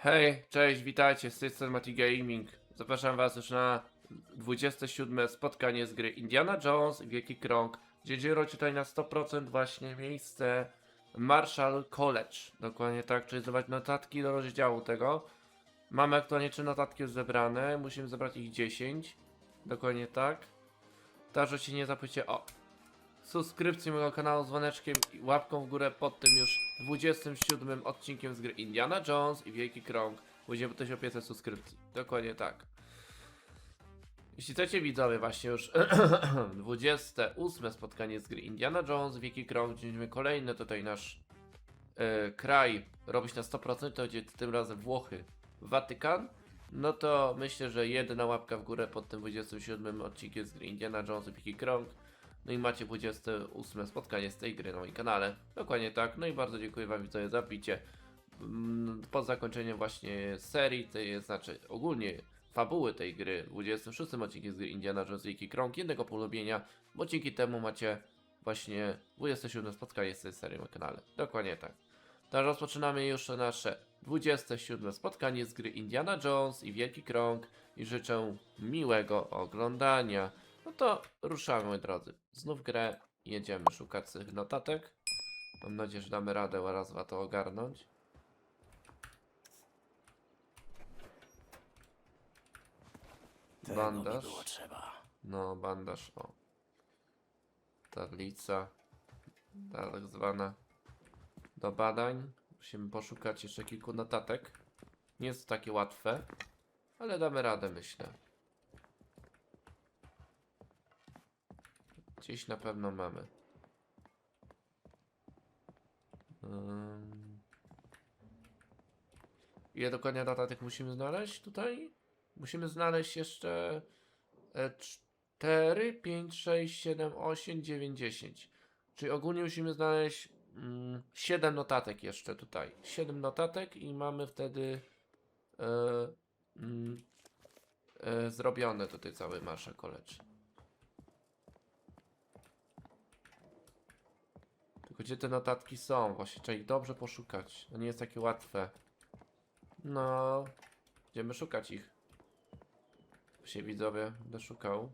Hej, cześć, witajcie, z tej Gaming. Zapraszam was już na 27 spotkanie z gry Indiana Jones Wielki Krąg, gdzie dzieje tutaj na 100% właśnie miejsce Marshall College. Dokładnie tak, czyli zobaczyć notatki do rozdziału tego. Mamy aktualnie 3 notatki już zebrane, musimy zebrać ich 10. Dokładnie tak. Także się nie zapycie o subskrypcji mojego kanału z dzwoneczkiem i łapką w górę pod tym już 27 odcinkiem z gry Indiana Jones i Wielki Krąg. Później też o 500 subskrypcji. Dokładnie tak. Jeśli chcecie widzowie właśnie już 28 spotkanie z gry Indiana Jones, Wielki Krąg, będziemy kolejny tutaj nasz e, kraj robić na 100%, to będzie tym razem Włochy, Watykan. No to myślę, że jedna łapka w górę pod tym 27 odcinkiem z gry Indiana Jones i Wielki Krąg. No i macie 28 spotkanie z tej gry na moim kanale. Dokładnie tak. No i bardzo dziękuję Wam widzowie za bicie. Mm, Po zakończeniu właśnie serii, tej, znaczy ogólnie fabuły tej gry, 26 odcinkiem z gry Indiana Jones i Krąg, jednego polubienia, bo dzięki temu macie właśnie 27 spotkanie z tej serii na kanale. Dokładnie tak. Teraz rozpoczynamy już nasze 27 spotkanie z gry Indiana Jones i Wielki Krąg i życzę miłego oglądania. No to ruszamy, moi drodzy. Znów grę jedziemy szukać tych notatek. Mam nadzieję, że damy radę raz dwa to ogarnąć. Bandaż. No, bandaż, o. Tablica. Tak zwana. Do badań. Musimy poszukać jeszcze kilku notatek. Nie jest to takie łatwe, ale damy radę, myślę. Gdzieś na pewno mamy. Ym. Ile dokładnie notatek musimy znaleźć tutaj? Musimy znaleźć jeszcze e, 4, 5, 6, 7, 8, 9, 10. Czyli ogólnie musimy znaleźć mm, 7 notatek jeszcze tutaj. 7 notatek i mamy wtedy mm, e, zrobione tutaj cały Marshall College. Gdzie te notatki są? Właśnie trzeba ich dobrze poszukać. To nie jest takie łatwe. No, będziemy szukać ich. Się widzowie, będę szukał.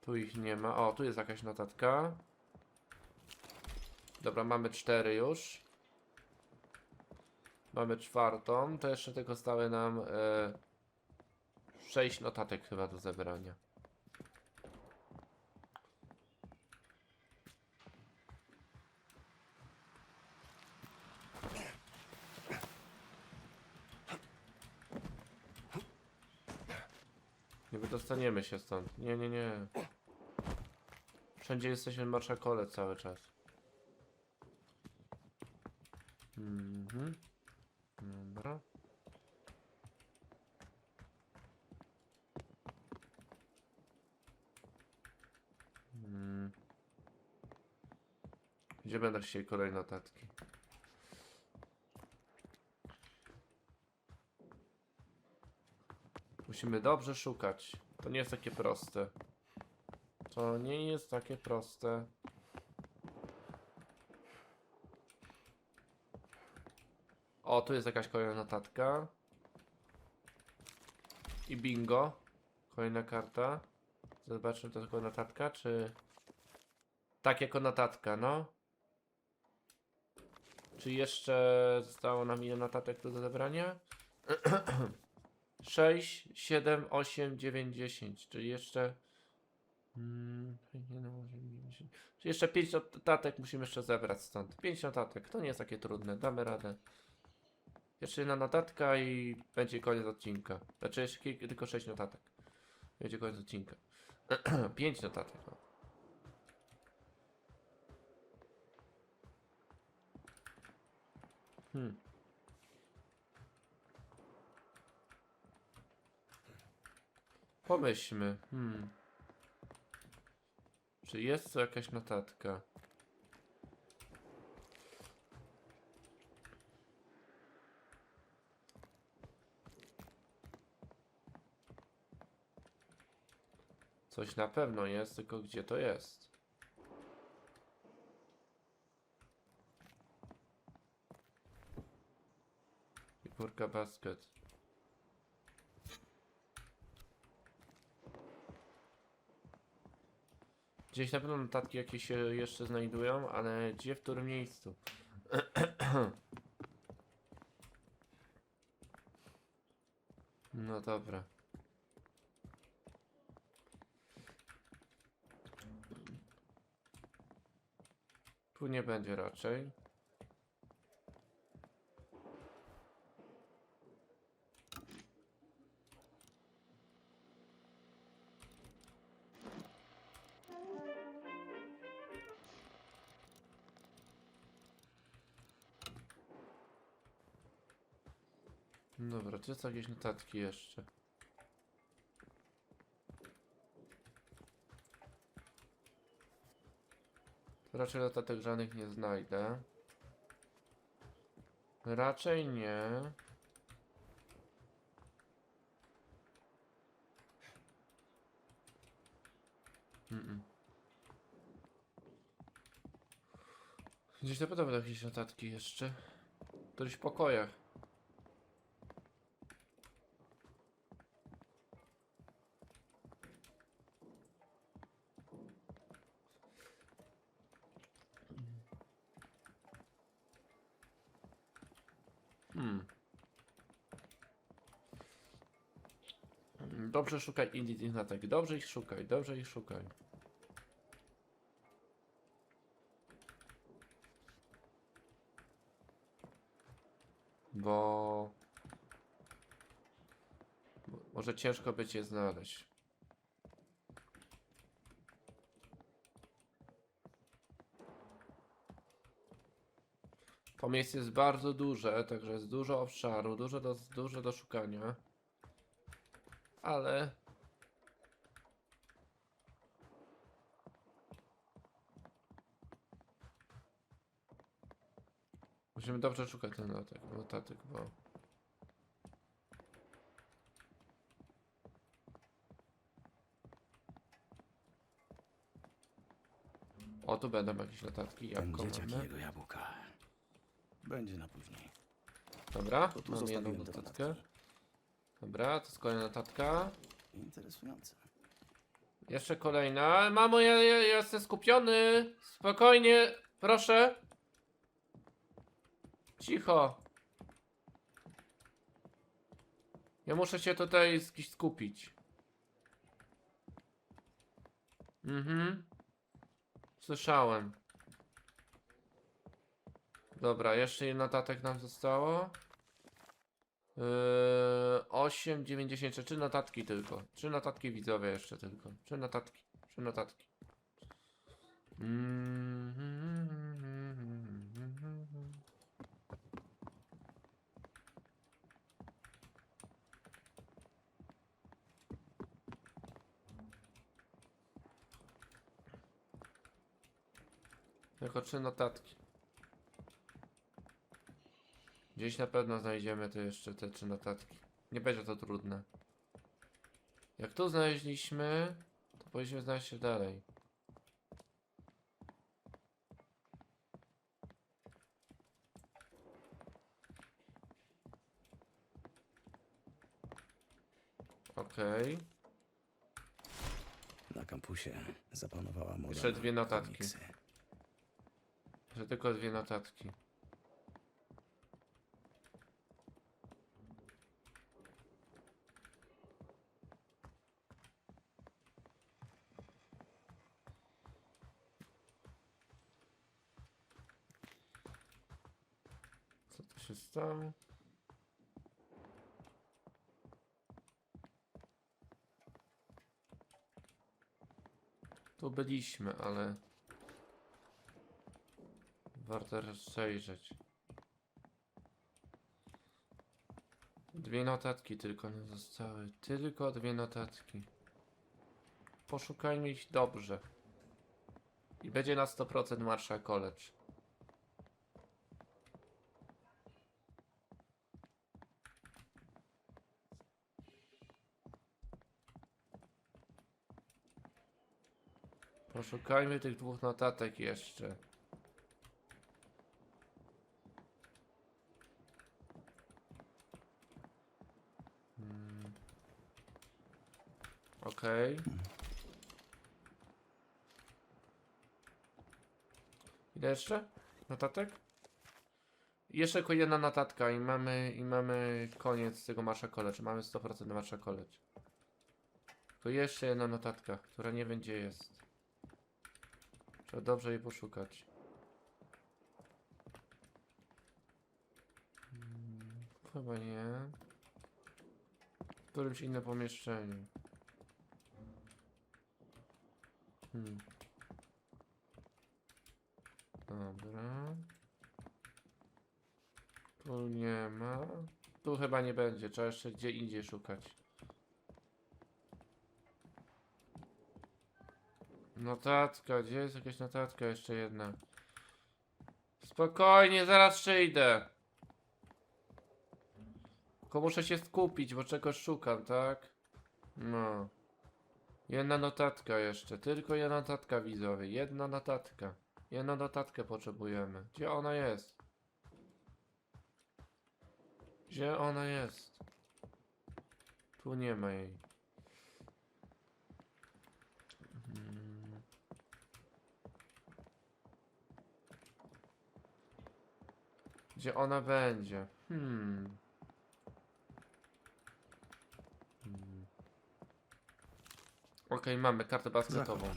Tu ich nie ma. O, tu jest jakaś notatka. Dobra, mamy cztery już. Mamy czwartą. To jeszcze tylko stały nam e, sześć notatek chyba do zebrania. Nie wydostaniemy się stąd. Nie, nie, nie. Wszędzie jesteśmy marszakole cały czas. Mhm. Dobra. Mm. Gdzie będą dzisiaj kolejne notatki? Musimy dobrze szukać. To nie jest takie proste. To nie jest takie proste. O, tu jest jakaś kolejna notatka. I bingo. Kolejna karta. Zobaczmy, to tylko notatka, czy... Tak, jako notatka, no. Czy jeszcze zostało nam ile notatek do zebrania? 6, 7, 8, 9, 10, czyli jeszcze. Mm, 7, 8, 9, 10. Czyli jeszcze 5 notatek musimy jeszcze zebrać stąd. 5 notatek, to nie jest takie trudne, damy radę. Jeszcze jedna notatka i będzie koniec odcinka. Znaczy jeszcze tylko 6 notatek. Będzie koniec odcinka. 5 notatek. No. Hmm. Pomyślmy. Hmm. Czy jest jakaś notatka? Coś na pewno jest, tylko gdzie to jest? Kropka basket. Gdzieś na pewno notatki jakieś się jeszcze znajdują, ale gdzie, w którym miejscu? No dobra. Tu nie będzie raczej. Czy są jakieś notatki jeszcze? Tu Raczej notatek żadnych nie znajdę. Raczej nie. Mm-mm. Gdzieś na pewno będą jakieś notatki jeszcze. W którychś pokojach. Hmm. Mm, Dobrze szukaj indie tych notatek. Dobrze ich szukaj, dobrze ich szukaj. Bo... bo Może ciężko będzie je znaleźć. To miejsce jest bardzo duże, także jest dużo obszaru, dużo do, dużo do szukania. Ale... Musimy dobrze szukać ten notatek, notatek, bo... O, tu będą jakieś notatki, Ten jabłko dzieciak i mamy. jego jabłka. Będzie na później. Dobra, To tu mamy jedną zostawiłem te notatkę. notatki. Dobra, to jest kolejna notatka. Interesujące. Jeszcze kolejna. Mamo, ja, ja, ja jestem skupiony. Spokojnie, proszę. Cicho. Ja muszę się tutaj sk- skupić. Mhm. Słyszałem. Dobra, jeszcze jeden notatek nam zostało. Yy, 8, 9, 10, trzy notatki tylko. Trzy notatki widzowie jeszcze tylko. Trzy notatki. Trzy notatki. Tylko trzy notatki. Gdzieś na pewno znajdziemy tu jeszcze te trzy notatki. Nie będzie to trudne. Jak tu znaleźliśmy, to powinniśmy znaleźć się dalej. Okej. Na kampusie zapanowała moda Jeszcze na dwie notatki. komiksy. Że tylko dwie notatki. Co tu się stało? Tu byliśmy, ale... Warto rozejrzeć. Dwie notatki tylko nam zostały. Tylko dwie notatki. Poszukajmy ich dobrze. I będzie na 100% Marsha College. Poszukajmy tych dwóch notatek jeszcze. Hmm. Okej. Okay. Ile jeszcze? Notatek? Jeszcze tylko jedna notatka i mamy, i mamy koniec tego Marsza College. Mamy 100% Marsza College. Tylko jeszcze jedna notatka, która nie będzie jest. Trzeba dobrze jej poszukać. Hmm, Chyba nie. W którymś innym pomieszczeniu. Hmm. Dobra. Tu nie ma. Tu chyba nie będzie. Trzeba jeszcze gdzie indziej szukać. Notatka. Gdzie jest jakaś notatka? Jeszcze jedna. Spokojnie, zaraz przyjdę. Tylko muszę się skupić, bo czegoś szukam, tak? No. Jedna notatka jeszcze. Tylko jedna notatka widzowie. Jedna notatka. Jedną notatkę potrzebujemy. Gdzie ona jest? Gdzie ona jest? Tu nie ma jej. Gdzie ona będzie? Hmm. Hmm. Okej, mamy kartę basketową.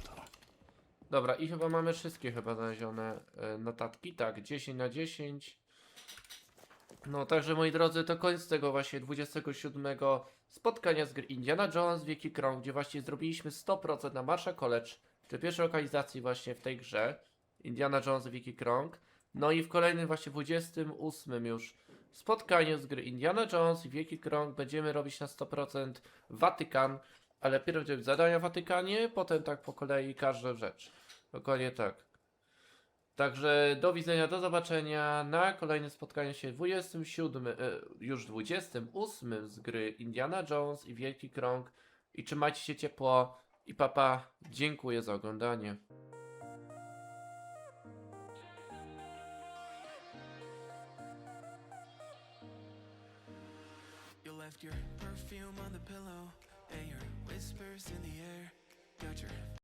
Dobra, i chyba mamy wszystkie chyba znalezione e, notatki. Tak, 10 na 10. No, także moi drodzy, to koniec tego właśnie 27 spotkania z gry Indiana Jones Wieki Krąg, gdzie właśnie zrobiliśmy 100% na Marsha College, czy pierwszej lokalizacji właśnie w tej grze Indiana Jones Wieki Krąg. No i w kolejnym właśnie 28 już spotkaniu z gry Indiana Jones Wieki Krąg będziemy robić na 100% Watykan, ale pierw będziemy zadania Watykanie, potem tak po kolei każda rzecz. Dokładnie tak. Także do widzenia, do zobaczenia na kolejnym spotkaniu się 27, e, już 28 z gry Indiana Jones i Wielki Krąg. I trzymajcie się ciepło i papa, dziękuję za oglądanie. Your perfume on the pillow and your whispers in the air. Got your